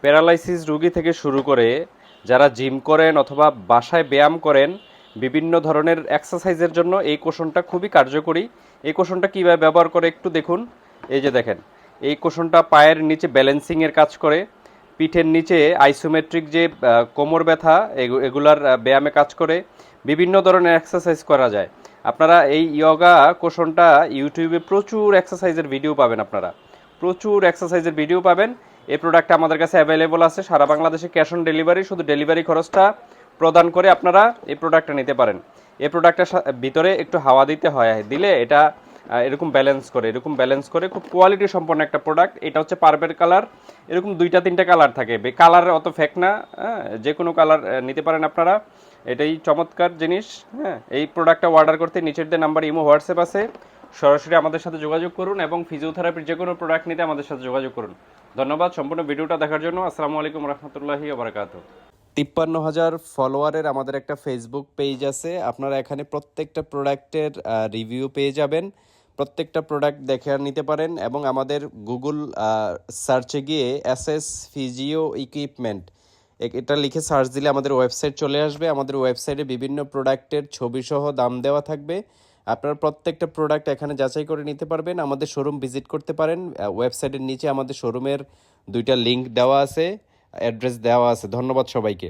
Paralysis রোগী থেকে শুরু করে যারা জিম করেন অথবা বাসায় ব্যায়াম করেন, বিভিন্ন ধরনের এক্সারসাইজের জন্য এই কোষণটা খুবই কার্যকরী। এই কোষণটা কীভাবে ব্যবহার করে একটু দেখুন। এই যে দেখেন, এই কোষণটা পায়ের নিচে ব্যালেন্সিংয়ের কাজ করে। পিঠের নিচে আইসোমেট্রিক যে কোমর ব্যথা, এগু- এগুলার ব্যায়ামে কাজ করে। বিভিন্ন ধরনের এক্সারসাইজ করা যায়। আপনারা এই ইয়োগা কোষণটা ইউটিউবে প্রচুর এক্সারসাইজের ভিডিও পাবেন আপনারা। প্রচুর এক্সারসাইজের ভিডিও পাবেন। এই প্রোডাক্টটা আমাদের কাছে অ্যাভেলেবল আছে। সারা বাংলাদেশে ক্যাশ অন ডেলিভারি শুধু ডেলিভারি খরচটা প্রদান করে আপনারা এই প্রোডাক্টটা নিতে পারেন। এই প্রোডাক্টের ভিতরে একটু হাওয়া দিতে হয়, দিলে এটা এরকম ব্যালেন্স করে, এরকম ব্যালেন্স করে খুব কোয়ালিটি সম্পন্ন একটা প্রোডাক্ট এটা হচ্ছে পার্পেল কালার এরকম দুইটা, তিনটা কালার থাকে। কালার অত ফেক না হ্যাঁ যে কোনো কালার নিতে পারেন আপনারা। এটাই চমৎকার জিনিস হ্যাঁ। এই প্রোডাক্টটা অর্ডার করতে নিচের দিয়ে নাম্বার ইমো, হোয়াটসঅ্যাপ আছে। সরাসরি আমাদের সাথে যোগাযোগ করুন এবং ফিজিওথেরাপির যে কোনো প্রোডাক্ট নিতে আমাদের সাথে যোগাযোগ করুন। ধন্যবাদ সম্পূর্ণ ভিডিওটা দেখার জন্য। আসসালামু আলাইকুম রহমতুল্লাহি ওবরাকাত তিপ্পান্ন হাজার ফলোয়ারের আমাদের একটা ফেসবুক পেজ আছে। আপনারা এখানে প্রত্যেকটা প্রোডাক্টের রিভিউ পেয়ে যাবেন। প্রত্যেকটা প্রোডাক্ট দেখে নিতে পারেন এবং আমাদের গুগল সার্চে গিয়ে এস এস ফিজিও ইকুইপমেন্ট এটা লিখে সার্চ দিলে আমাদের ওয়েবসাইট চলে আসবে। আমাদের ওয়েবসাইটে বিভিন্ন প্রোডাক্টের ছবি সহ দাম দেওয়া থাকবে। আপনারা প্রত্যেকটা প্রোডাক্ট এখানে যাচাই করে নিতে পারবেন, আমাদের শোরুম ভিজিট করতে পারেন ওয়েবসাইটের নিচে আমাদের শোরুমের দুইটা লিঙ্ক দেওয়া আছে অ্যাড্রেস দেওয়া আছে। ধন্যবাদ সবাইকে।